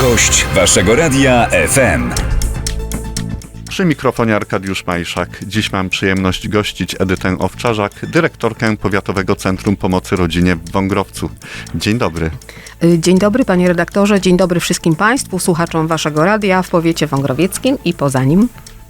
Gość Waszego Radia FM. Przy mikrofonie Arkadiusz Majszak. Dziś mam przyjemność gościć Edytę Owczarzak, dyrektorkę Powiatowego Centrum Pomocy Rodzinie w Wągrowcu. Dzień dobry. Y, Dzień dobry panie redaktorze, dzień dobry wszystkim państwu, słuchaczom waszego radia w powiecie wągrowieckim i poza nim.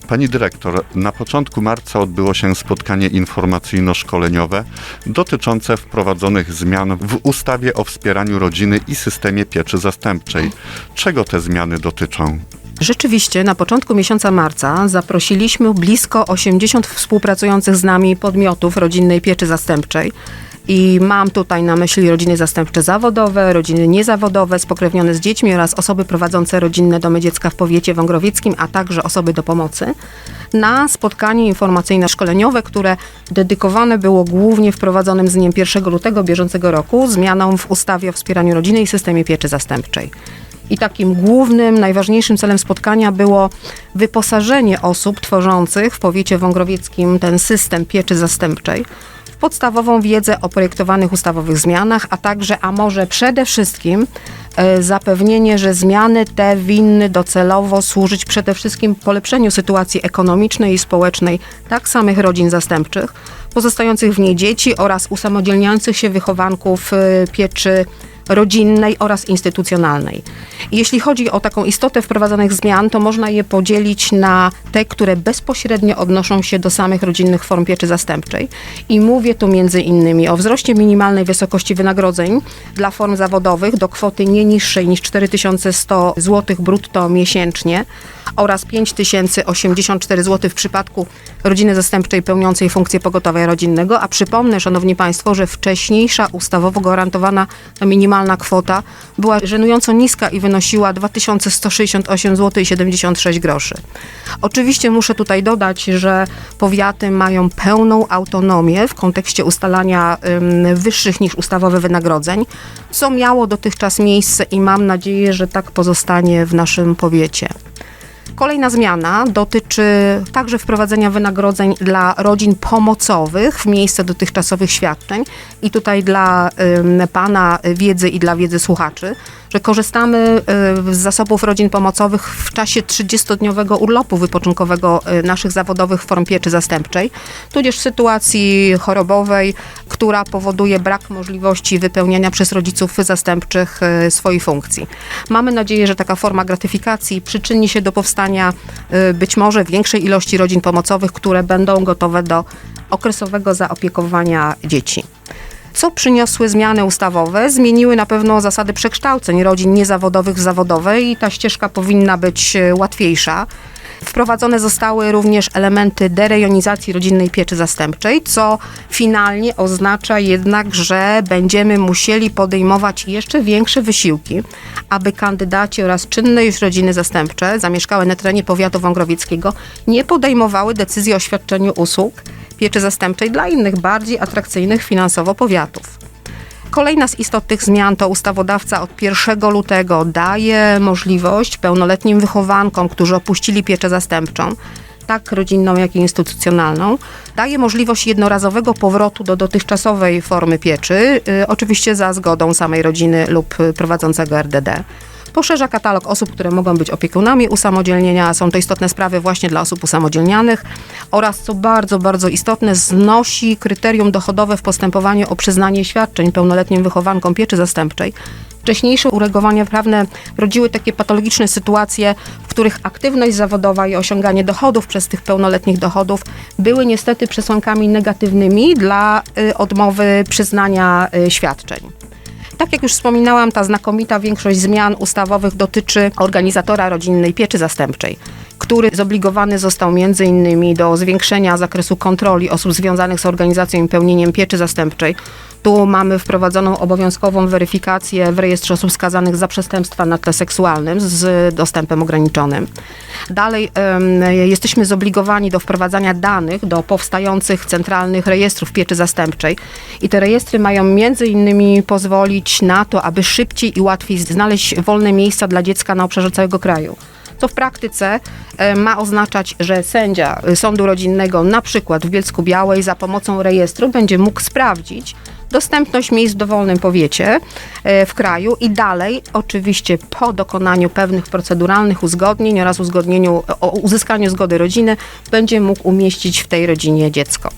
Pani dyrektor, na początku marca odbyło się spotkanie informacyjno-szkoleniowe dotyczące wprowadzonych zmian w ustawie o wspieraniu rodziny i systemie pieczy zastępczej. Czego te zmiany dotyczą? Rzeczywiście na początku miesiąca marca zaprosiliśmy blisko 80 współpracujących z nami podmiotów rodzinnej pieczy zastępczej. I mam tutaj na myśli rodziny zastępcze zawodowe, rodziny niezawodowe, spokrewnione z dziećmi oraz osoby prowadzące rodzinne domy dziecka w powiecie wągrowieckim, a także osoby do pomocy, na spotkanie informacyjno-szkoleniowe, które dedykowane było głównie wprowadzonym z dniem 1 lutego bieżącego roku zmianom w ustawie o wspieraniu rodziny i systemie pieczy zastępczej. I takim głównym, najważniejszym celem spotkania było wyposażenie osób tworzących w powiecie wągrowieckim ten system pieczy zastępczej podstawową wiedzę o projektowanych ustawowych zmianach, a także, a może przede wszystkim, e, zapewnienie, że zmiany te winny docelowo służyć przede wszystkim polepszeniu sytuacji ekonomicznej i społecznej tak samych rodzin zastępczych, pozostających w niej dzieci oraz usamodzielniających się wychowanków e, pieczy rodzinnej oraz instytucjonalnej. Jeśli chodzi o taką istotę wprowadzonych zmian, to można je podzielić na te, które bezpośrednio odnoszą się do samych rodzinnych form pieczy zastępczej. I mówię tu między innymi o wzroście minimalnej wysokości wynagrodzeń dla form zawodowych do kwoty nie niższej niż 4100 zł brutto miesięcznie oraz 5084 zł w przypadku rodziny zastępczej pełniącej funkcję pogotowia rodzinnego, a przypomnę, szanowni państwo, że wcześniejsza ustawowo gwarantowana minimalna kwota była żenująco niska i wynosiła 2168 zł i 76 groszy. Oczywiście muszę tutaj dodać, że powiaty mają pełną autonomię w kontekście ustalania wyższych niż ustawowe wynagrodzeń, co miało dotychczas miejsce i mam nadzieję, że tak pozostanie w naszym powiecie. Kolejna zmiana dotyczy także wprowadzenia wynagrodzeń dla rodzin pomocowych w miejsce dotychczasowych świadczeń. I tutaj dla ym, Pana wiedzy i dla wiedzy słuchaczy, że korzystamy y, z zasobów rodzin pomocowych w czasie 30-dniowego urlopu wypoczynkowego y, naszych zawodowych form pieczy zastępczej, tudzież w sytuacji chorobowej, która powoduje brak możliwości wypełniania przez rodziców zastępczych y, swojej funkcji. Mamy nadzieję, że taka forma gratyfikacji przyczyni się do powstania być może większej ilości rodzin pomocowych, które będą gotowe do okresowego zaopiekowania dzieci. Co przyniosły zmiany ustawowe? Zmieniły na pewno zasady przekształceń rodzin niezawodowych w zawodowe i ta ścieżka powinna być e, łatwiejsza. Wprowadzone zostały również elementy derejonizacji rodzinnej pieczy zastępczej, co finalnie oznacza jednak, że będziemy musieli podejmować jeszcze większe wysiłki, aby kandydaci oraz czynne już rodziny zastępcze zamieszkałe na terenie powiatu wągrowieckiego nie podejmowały decyzji o świadczeniu usług pieczy zastępczej dla innych bardziej atrakcyjnych finansowo powiatów. Kolejna z istotnych zmian to ustawodawca od 1 lutego daje możliwość pełnoletnim wychowankom, którzy opuścili pieczę zastępczą, tak rodzinną, jak i instytucjonalną, daje możliwość jednorazowego powrotu do dotychczasowej formy pieczy, y, oczywiście za zgodą samej rodziny lub y, prowadzącego RDD. Poszerza katalog osób, które mogą być opiekunami usamodzielnienia. Są to istotne sprawy właśnie dla osób usamodzielnianych oraz, co bardzo, bardzo istotne, znosi kryterium dochodowe w postępowaniu o przyznanie świadczeń pełnoletnim wychowankom pieczy zastępczej. Wcześniejsze uregulowania prawne rodziły takie patologiczne sytuacje, w których aktywność zawodowa i osiąganie dochodów przez tych pełnoletnich dochodów były niestety przesłankami negatywnymi dla y, odmowy przyznania y, świadczeń. Tak jak już wspominałam, ta znakomita większość zmian ustawowych dotyczy organizatora rodzinnej pieczy zastępczej, który zobligowany został między innymi do zwiększenia zakresu kontroli osób związanych z organizacją i pełnieniem pieczy zastępczej. Tu mamy wprowadzoną obowiązkową weryfikację w rejestrze osób skazanych za przestępstwa na tle seksualnym z dostępem ograniczonym. Dalej em, jesteśmy zobligowani do wprowadzania danych do powstających centralnych rejestrów pieczy zastępczej i te rejestry mają między innymi pozwolić na to, aby szybciej i łatwiej znaleźć wolne miejsca dla dziecka na obszarze całego kraju co w praktyce e, ma oznaczać, że sędzia e, sądu rodzinnego na przykład w Bielsku Białej za pomocą rejestru będzie mógł sprawdzić, dostępność miejsc w dowolnym powiecie e, w kraju i dalej, oczywiście po dokonaniu pewnych proceduralnych uzgodnień oraz uzgodnieniu, uzyskaniu zgody rodziny, będzie mógł umieścić w tej rodzinie dziecko.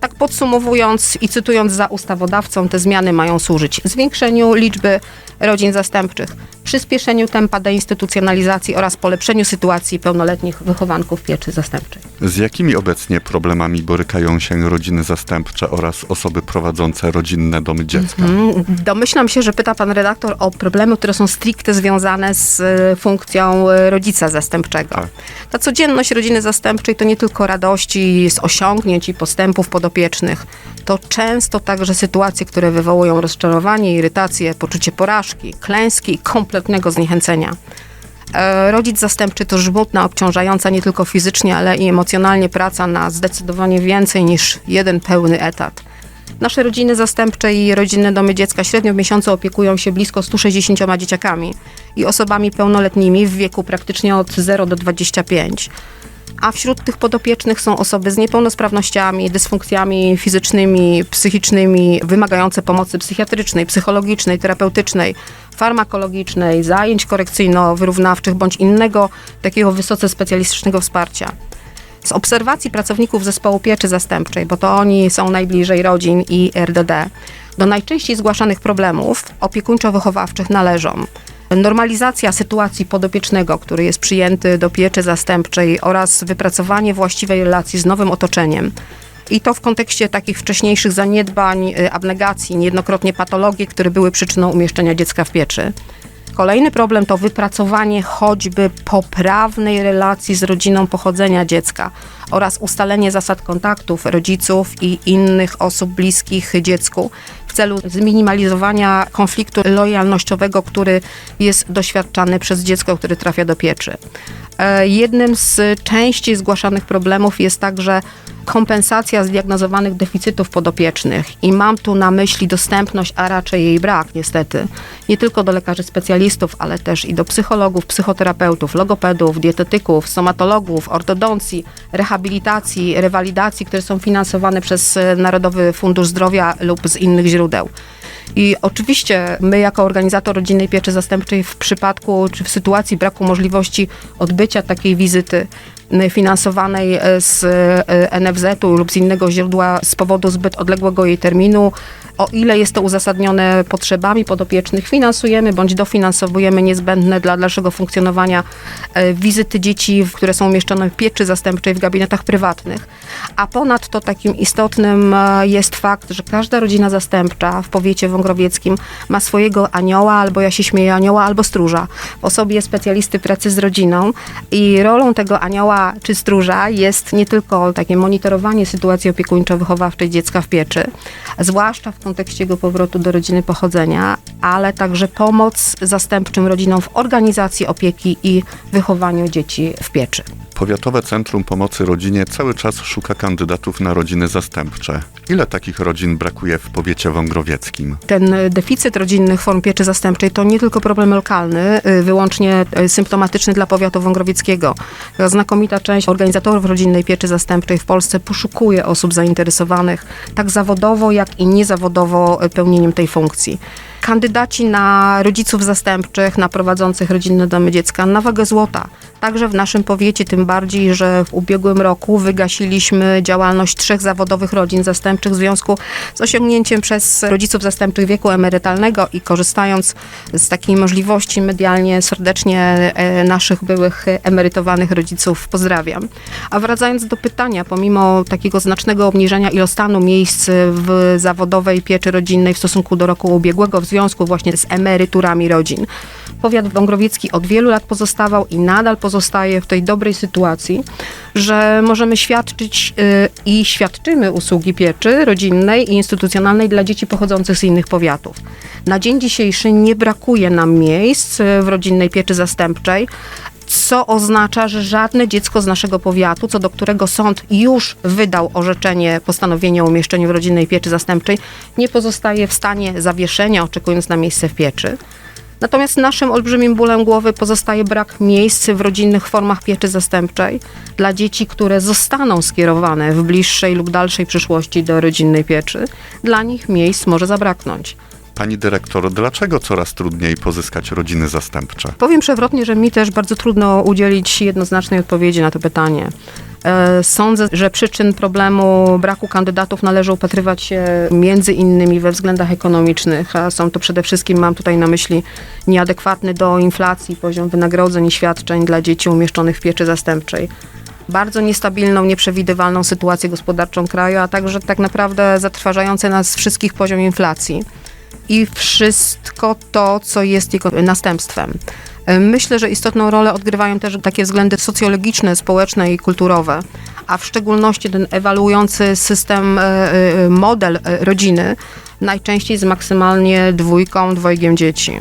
Tak podsumowując i cytując za ustawodawcą, te zmiany mają służyć zwiększeniu liczby rodzin zastępczych, przyspieszeniu tempa deinstytucjonalizacji oraz polepszeniu sytuacji pełnoletnich wychowanków pieczy zastępczej. Z jakimi obecnie problemami borykają się rodziny zastępcze oraz osoby prowadzące rodzinne domy dziecka? Mm, Domyślam się, że pyta pan redaktor o problemy, które są stricte związane z e, funkcją e, rodzica zastępczego. Tak. Ta codzienność rodziny zastępczej to nie tylko radości z osiągnięć i postępów podopiecznych, to często także sytuacje, które wywołują rozczarowanie, irytację, poczucie porażki, klęski i kompletnego zniechęcenia. E, Rodzic zastępczy to żmudna, obciążająca nie tylko fizycznie, ale i emocjonalnie praca na zdecydowanie więcej niż jeden pełny etat. Nasze rodziny zastępcze i rodzinne domy dziecka średnio w miesiącu opiekują się blisko 160 dzieciakami i osobami pełnoletnimi w wieku praktycznie od 0 do 25. A wśród tych podopiecznych są osoby z niepełnosprawnościami, dysfunkcjami fizycznymi, psychicznymi, wymagające pomocy psychiatrycznej, psychologicznej, terapeutycznej, farmakologicznej, zajęć korekcyjno-wyrównawczych bądź innego takiego wysoce specjalistycznego wsparcia. Z obserwacji pracowników zespołu pieczy zastępczej, bo to oni są najbliżej rodzin i RDD, do najczęściej zgłaszanych problemów opiekuńczo-wychowawczych należą normalizacja sytuacji podopiecznego, który jest przyjęty do pieczy zastępczej oraz wypracowanie właściwej relacji z nowym otoczeniem. I to w kontekście takich wcześniejszych zaniedbań, y, abnegacji, niejednokrotnie patologii, które były przyczyną umieszczenia dziecka w pieczy. Kolejny problem to wypracowanie choćby poprawnej relacji z rodziną pochodzenia dziecka oraz ustalenie zasad kontaktów rodziców i innych osób bliskich dziecku w celu zminimalizowania konfliktu lojalnościowego, który jest doświadczany przez dziecko, które trafia do pieczy. E, Jednym z częściej zgłaszanych problemów jest także kompensacja zdiagnozowanych deficytów podopiecznych i mam tu na myśli dostępność, a raczej jej brak niestety, nie tylko do lekarzy specjalistów, ale też i do psychologów, psychoterapeutów, logopedów, dietetyków, stomatologów, ortodoncji, rehabilitacji, rewalidacji, które są finansowane przez Narodowy Fundusz Zdrowia lub z innych źródeł. I oczywiście my jako organizator rodzinnej pieczy zastępczej w przypadku czy w sytuacji braku możliwości odbycia takiej wizyty y, finansowanej e, z e, NFZ-u lub z innego źródła z powodu zbyt odległego jej terminu, o ile jest to uzasadnione potrzebami podopiecznych, finansujemy bądź dofinansowujemy niezbędne dla dalszego funkcjonowania e, wizyty dzieci, które są umieszczone w pieczy zastępczej w gabinetach prywatnych. A ponadto takim istotnym e, jest fakt, że każda rodzina zastępcza w powiecie wągrowieckim ma swojego anioła, albo ja się śmieję, anioła albo stróża w osobie specjalisty pracy z rodziną i rolą tego anioła czy stróża jest nie tylko takie monitorowanie sytuacji opiekuńczo-wychowawczej dziecka w pieczy, zwłaszcza w kontekście jego powrotu do rodziny pochodzenia, ale także pomoc zastępczym rodzinom w organizacji opieki i wychowaniu dzieci w pieczy. Powiatowe Centrum Pomocy Rodzinie cały czas szuka kandydatów na rodziny zastępcze. Ile takich rodzin brakuje w powiecie wągrowieckim? Ten deficyt rodzinnych form pieczy zastępczej to nie tylko problem lokalny, y, wyłącznie y, symptomatyczny dla powiatu wągrowieckiego. Znakomita część organizatorów rodzinnej pieczy zastępczej w Polsce poszukuje osób zainteresowanych tak zawodowo, jak i niezawodowo y, pełnieniem tej funkcji. Kandydaci na rodziców zastępczych, na prowadzących rodzinne domy dziecka na wagę złota. Także w naszym powiecie, tym bardziej, że w ubiegłym roku wygasiliśmy działalność trzech zawodowych rodzin zastępczych w związku z osiągnięciem przez rodziców zastępczych wieku emerytalnego i korzystając z takiej możliwości medialnie serdecznie e, naszych byłych emerytowanych rodziców pozdrawiam. A wracając do pytania, pomimo takiego znacznego obniżenia ilostanu miejsc w zawodowej pieczy rodzinnej w stosunku do roku ubiegłego w związku właśnie z emeryturami rodzin, powiat wągrowiecki od wielu lat pozostawał i nadal pozostaje w tej dobrej sytuacji, że możemy świadczyć y, i świadczymy usługi pieczy rodzinnej i instytucjonalnej dla dzieci pochodzących z innych powiatów. Na dzień dzisiejszy nie brakuje nam miejsc y, w rodzinnej pieczy zastępczej, co oznacza, że żadne dziecko z naszego powiatu, co do którego sąd już wydał orzeczenie, postanowienie o umieszczeniu w rodzinnej pieczy zastępczej, nie pozostaje w stanie zawieszenia, oczekując na miejsce w pieczy. Natomiast naszym olbrzymim bólem głowy pozostaje brak miejsc w rodzinnych formach pieczy zastępczej dla dzieci, które zostaną skierowane w bliższej lub dalszej przyszłości do rodzinnej pieczy. Dla nich miejsc może zabraknąć. Pani dyrektor, dlaczego coraz trudniej pozyskać rodziny zastępcze? Powiem przewrotnie, że mi też bardzo trudno udzielić jednoznacznej odpowiedzi na to pytanie. E, Sądzę, że przyczyn problemu braku kandydatów należy upatrywać się między innymi we względach ekonomicznych, są to przede wszystkim, mam tutaj na myśli nieadekwatny do inflacji poziom wynagrodzeń i świadczeń dla dzieci umieszczonych w pieczy zastępczej. Bardzo niestabilną, nieprzewidywalną sytuację gospodarczą kraju, a także tak naprawdę zatrważający nas wszystkich poziom inflacji i wszystko to, co jest jego następstwem. Myślę, że istotną rolę odgrywają też takie względy socjologiczne, społeczne i kulturowe, a w szczególności ten ewaluujący system, e, e, model e, rodziny, najczęściej z maksymalnie dwójką, dwojgiem dzieci.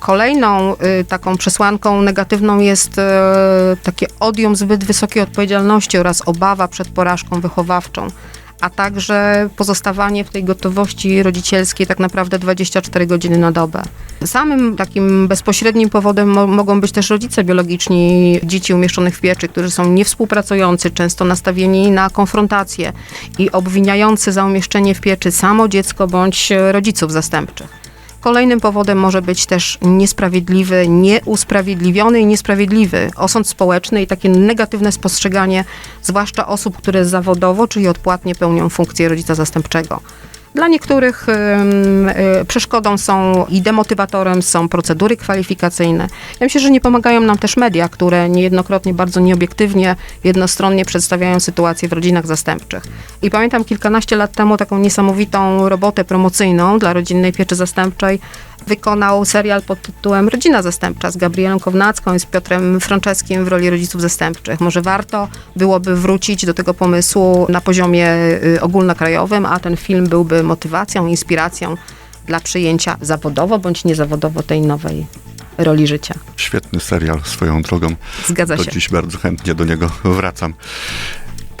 Kolejną taką przesłanką negatywną jest takie odium zbyt wysokiej odpowiedzialności oraz obawa przed porażką wychowawczą, a także pozostawanie w tej gotowości rodzicielskiej tak naprawdę 24 godziny na dobę. Samym takim bezpośrednim powodem mo- mogą być też rodzice biologiczni dzieci umieszczonych w pieczy, którzy są niewspółpracujący, często nastawieni na konfrontację i obwiniający za umieszczenie w pieczy samo dziecko bądź rodziców zastępczych. Kolejnym powodem może być też niesprawiedliwy, nieusprawiedliwiony i niesprawiedliwy osąd społeczny i takie negatywne spostrzeganie, zwłaszcza osób, które zawodowo, czyli odpłatnie pełnią funkcję rodzica zastępczego. Dla niektórych y, przeszkodą są i demotywatorem są procedury kwalifikacyjne. Ja myślę, że nie pomagają nam też media, które niejednokrotnie bardzo nieobiektywnie, jednostronnie przedstawiają sytuację w rodzinach zastępczych. I pamiętam kilkanaście lat temu taką niesamowitą robotę promocyjną dla rodzinnej pieczy zastępczej wykonał serial pod tytułem Rodzina Zastępcza z Gabrielą Kownacką i z Piotrem Franczeskim w roli rodziców zastępczych. Może warto byłoby wrócić do tego pomysłu na poziomie y, ogólnokrajowym, a ten film byłby motywacją, inspiracją dla przyjęcia zawodowo bądź niezawodowo tej nowej roli życia. Świetny serial swoją drogą. Zgadza Do się. dziś bardzo chętnie do niego wracam.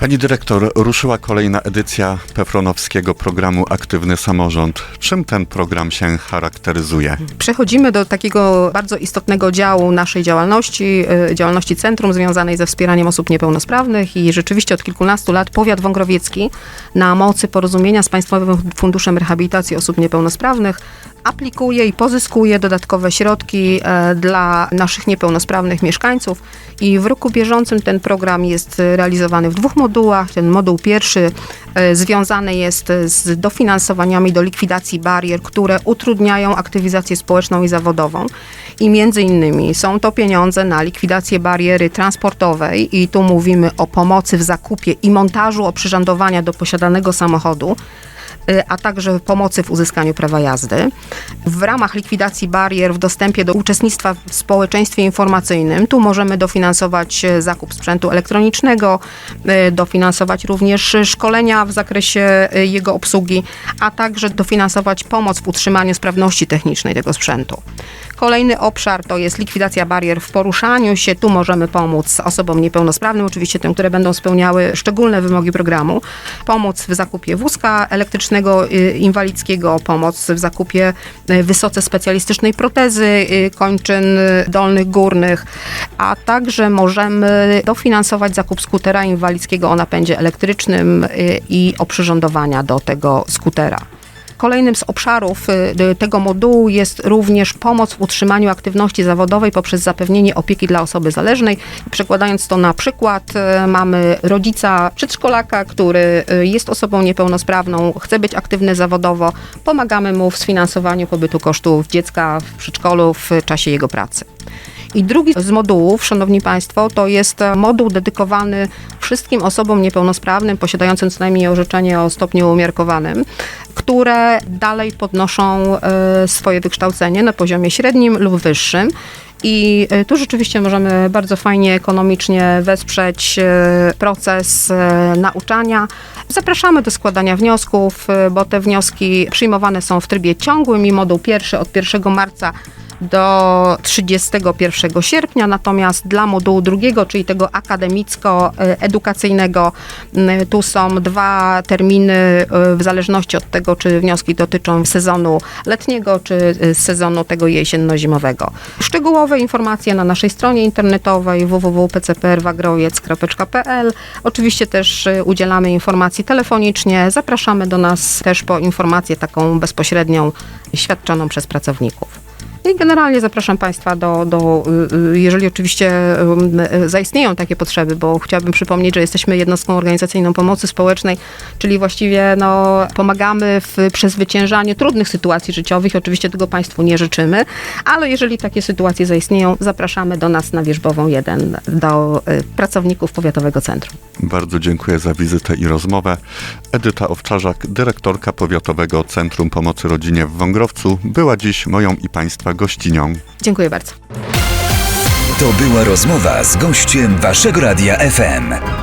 Pani dyrektor, ruszyła kolejna edycja Pefronowskiego programu Aktywny Samorząd. Czym ten program się charakteryzuje? Przechodzimy do takiego bardzo istotnego działu naszej działalności, y, działalności centrum związanej ze wspieraniem osób niepełnosprawnych i rzeczywiście od kilkunastu lat powiat wągrowiecki na mocy porozumienia z Państwowym Funduszem Rehabilitacji Osób Niepełnosprawnych aplikuje i pozyskuje dodatkowe środki e, dla naszych niepełnosprawnych mieszkańców i w roku bieżącym ten program jest realizowany w dwóch modułach. Ten moduł pierwszy e, związany jest z dofinansowaniami do likwidacji barier, które utrudniają aktywizację społeczną i zawodową. I między innymi są to pieniądze na likwidację bariery transportowej i tu mówimy o pomocy w zakupie i montażu oprzyrządowania do posiadanego samochodu a także pomocy w uzyskaniu prawa jazdy. W ramach likwidacji barier w dostępie do uczestnictwa w społeczeństwie informacyjnym, tu możemy dofinansować e, zakup sprzętu elektronicznego, e, dofinansować również szkolenia w zakresie jego obsługi, a także dofinansować pomoc w utrzymaniu sprawności technicznej tego sprzętu. Kolejny obszar to jest likwidacja barier w poruszaniu się. Tu możemy pomóc osobom niepełnosprawnym, oczywiście tym, które będą spełniały szczególne wymogi programu. Pomóc w zakupie wózka elektrycznego y, inwalidzkiego, pomoc w zakupie y, wysoce specjalistycznej protezy y, kończyn dolnych, górnych, a także możemy dofinansować zakup skutera inwalidzkiego o napędzie elektrycznym i oprzyrządowania do tego skutera. Kolejnym z obszarów y, tego modułu jest również pomoc w utrzymaniu aktywności zawodowej poprzez zapewnienie opieki dla osoby zależnej. Przekładając to na przykład, y, mamy rodzica przedszkolaka, który y, jest osobą niepełnosprawną, chce być aktywny zawodowo, pomagamy mu w sfinansowaniu pobytu kosztów dziecka w przedszkolu w czasie jego pracy. I drugi z modułów, szanowni państwo, to jest e, moduł dedykowany wszystkim osobom niepełnosprawnym posiadającym co najmniej orzeczenie o stopniu umiarkowanym, które dalej podnoszą e, swoje wykształcenie na poziomie średnim lub wyższym. I e, tu rzeczywiście możemy bardzo fajnie ekonomicznie wesprzeć e, proces nauczania. Zapraszamy do składania wniosków, bo te wnioski przyjmowane są w trybie ciągłym i moduł pierwszy od 1 marca do 31 sierpnia, natomiast dla modułu drugiego, czyli tego akademicko-edukacyjnego, m, tu są dwa terminy y, w zależności od tego, czy wnioski dotyczą sezonu letniego, czy y, sezonu tego jesienno-zimowego. Szczegółowe informacje na naszej stronie internetowej www.pcprwagrojec.pl. Oczywiście też y, udzielamy informacji telefonicznie. Zapraszamy do nas też po informację taką bezpośrednią świadczoną przez pracowników. I generalnie zapraszam Państwa do, do y, y, jeżeli oczywiście y, y, zaistnieją takie potrzeby, bo chciałabym przypomnieć, że jesteśmy jednostką organizacyjną pomocy społecznej, czyli właściwie no, pomagamy w przezwyciężaniu trudnych sytuacji życiowych. Oczywiście tego Państwu nie życzymy, ale jeżeli takie sytuacje zaistnieją, zapraszamy do nas na Wierzbową 1, do pracowników Powiatowego Centrum. Bardzo dziękuję za wizytę i rozmowę. Edyta Owczarzak, dyrektorka Powiatowego Centrum Pomocy Rodzinie w Wągrowcu, była dziś moją i Państwa gościnią. Dziękuję bardzo. To była rozmowa z gościem Waszego Radia FM.